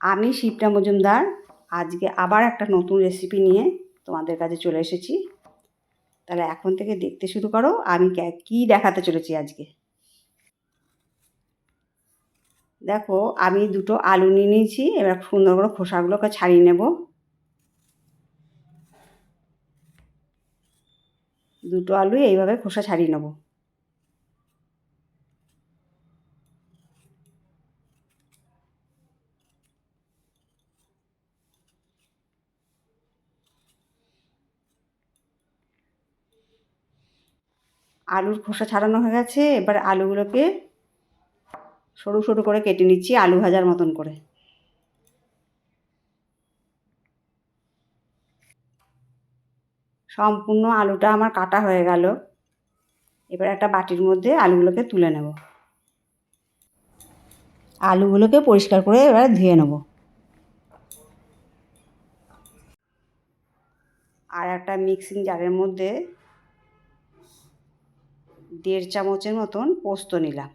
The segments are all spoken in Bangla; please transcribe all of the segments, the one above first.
আমি শিবটা মজুমদার। আজকে আবার একটা নতুন রেসিপি নিয়ে তোমাদের কাছে চলে এসেছি। তাহলে এখন থেকে দেখতে শুরু করো, আমি কে- দেখাতে চলেছি আজকে। দেখো, আমি দুটো আলু নিয়ে নিয়েছি, এবার সুন্দর করে খোসাগুলোকে ছাড়িয়ে নেব। দুটো আলু এইভাবে খোসা ছাড়িয়ে নেব। আলুর খোসা ছাড়ানো হয়ে গেছে, এবার আলুগুলোকে সরু সরু করে কেটে নিচ্ছি আলু ভাজার মতন করে। সম্পূর্ণ আলুটা আমার কাটা হয়ে গেল। এবার একটা বাটির মধ্যে আলুগুলোকে তুলে নেব। আলুগুলোকে পরিষ্কার করে এবার ধুয়ে নেব। আর একটা মিক্সিং জারের মধ্যে দেড় চামচের মতন পোস্ত নিলাম।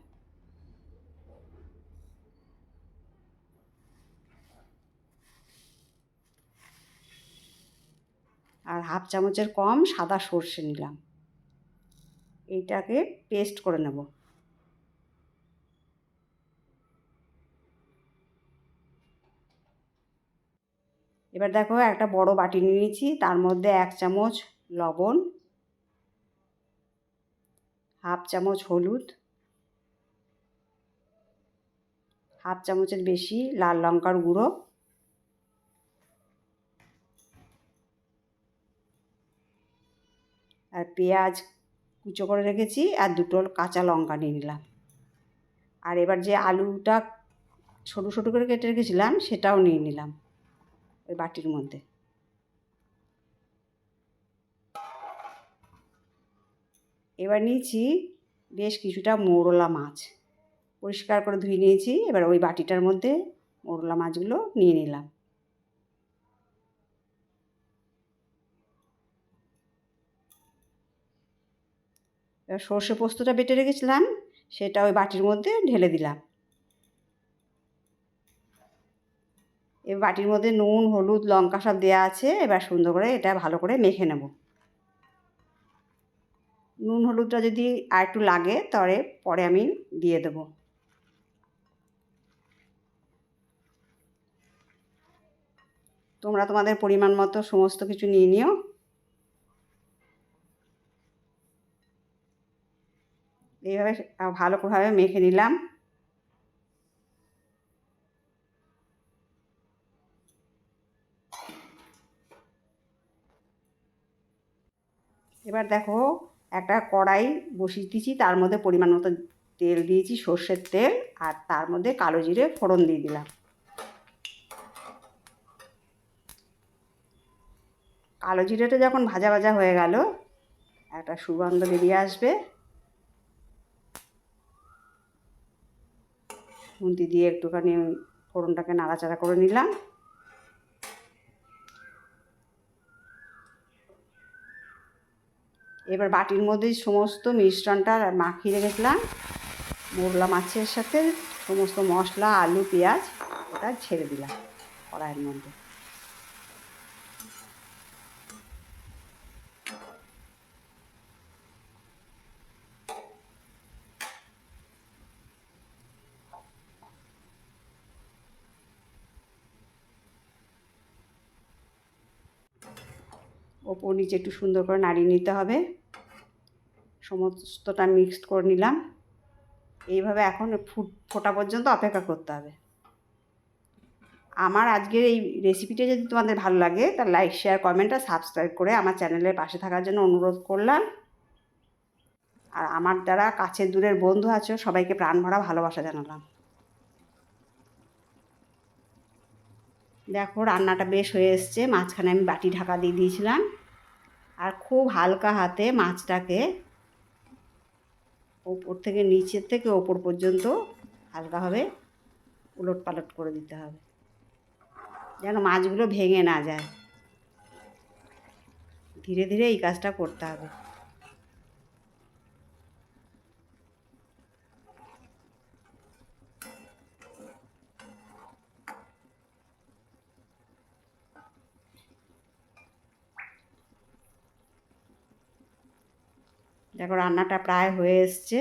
আর হাফ চামচের কম সাদা সর্ষে নিলাম। এইটাকে পেস্ট করে নেব। এবার দেখো একটা বড় বাটি নিয়ে নিয়েছি, তার মধ্যে এক চামচ লবণ হাফ চামচ হলুদ, হাফ চামচের বেশি লাল লঙ্কার গুঁড়ো, আর পেঁয়াজ কুচো করে রেখেছি আর দুটো কাঁচা লঙ্কা নিয়ে নিলাম। আর এবার যে আলুটা ছোটো ছোটো করে কেটে রেখেছিলাম সেটাও নিয়ে নিলাম ওই বাটির মধ্যে। এবার নিয়েছি বেশ কিছুটা মৌরলা মাছ। পরিষ্কার করে ধুয়ে নিয়েছি, এবার ওই বাটিটার মধ্যে মৌরলা মাছগুলো নিয়ে নিলাম। এবার সর্ষে পোস্তটা বেটে রেখেছিলাম, সেটা ওই বাটির মধ্যে ঢেলে দিলাম। এবার বাটির মধ্যে নুন, হলুদ, লঙ্কা সব দেওয়া আছে, এবার সুন্দর করে এটা ভালো করে মেখে নেব। নুন হলুদটা যদি আর একটু লাগে তবে পরে আমি দিয়ে দেবো। তোমরা তোমাদের পরিমাণ মতো সমস্ত কিছু নিয়ে নিও। এইভাবে ভালো করেভাবে মেখে নিলাম। এবার দেখো একটা কড়াই বসিয়ে দিয়েছি, তার মধ্যে পরিমাণ মতো তেল দিয়েছি, সর্ষের তেল, আর তার মধ্যে কালো জিরে ফোড়ন দিয়ে দিলাম। কালো জিরেটা যখন ভাজা ভাজা হয়ে গেল, একটা সুগন্ধ বেরিয়ে আসবে। খুন্তি দিয়ে একটুখানি ফোড়নটাকে নাড়াচাড়া করে নিলাম। এবার বাটির মধ্যে সমস্ত মিশ্রণটা মাখিয়ে রেখেছিলাম। মোরলা মাছের সাথে সমস্ত মশলা, আলু, পেঁয়াজ ওটা ছেড়ে দিলাম কড়াইয়ের মধ্যে। ওপর নিচে একটু সুন্দর করে নাড়িয়ে নিতে হবে। সমস্তটা মিক্সড করে নিলাম। এইভাবে এখন ফুট, ফোটা পর্যন্ত অপেক্ষা করতে হবে। আমার আজকের এই রেসিপিটা যদি তোমাদের ভালো লাগে তার লাইক শেয়ার কমেন্ট আর সাবস্ক্রাইব করে আমার চ্যানেলের পাশে থাকার জন্য অনুরোধ করলাম। আর আমার যারা কাছের, দূরের বন্ধু আছো, সবাইকে প্রাণ ভরা ভালোবাসা জানালাম। দেখো, রান্নাটা বেশ হয়ে এসছে। মাঝখানে আমি বাটি ঢাকা দিয়ে দিয়েছিলাম। আর খুব হালকা হাতে মাছটাকে ওপর থেকে নিচের থেকে ওপর পর্যন্ত হালকাভাবে উলট পালট করে দিতে হবে। যেন মাছগুলো ভেঙে না যায়। ধীরে ধীরে এই কাজটা করতে হবে। দেখো রান্নাটা প্রায় হয়ে এসছে।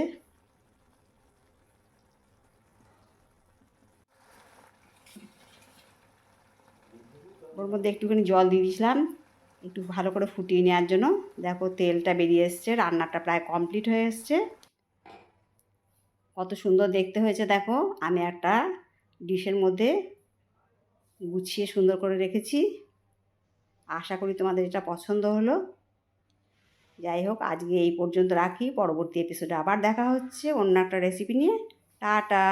ওর মধ্যে একটুখানি জল দিয়ে দিয়েছিলাম, একটু ভালো করে ফুটিয়ে নেওয়ার জন্য। দেখো তেলটা বেরিয়ে এসছে, রান্নাটা প্রায় কমপ্লিট হয়ে এসছে। কত সুন্দর দেখতে হয়েছে দেখো, আমি একটা ডিশের মধ্যে গুছিয়ে সুন্দর করে রেখেছি। আশা করি তোমাদের এটা পছন্দ হলো। যাই হোক, আজকে এই পর্যন্ত রাখি। পরবর্তী এপিসোডে আবার দেখা হচ্ছে। অন্য একটা রেসিপি নিয়ে। টাটা!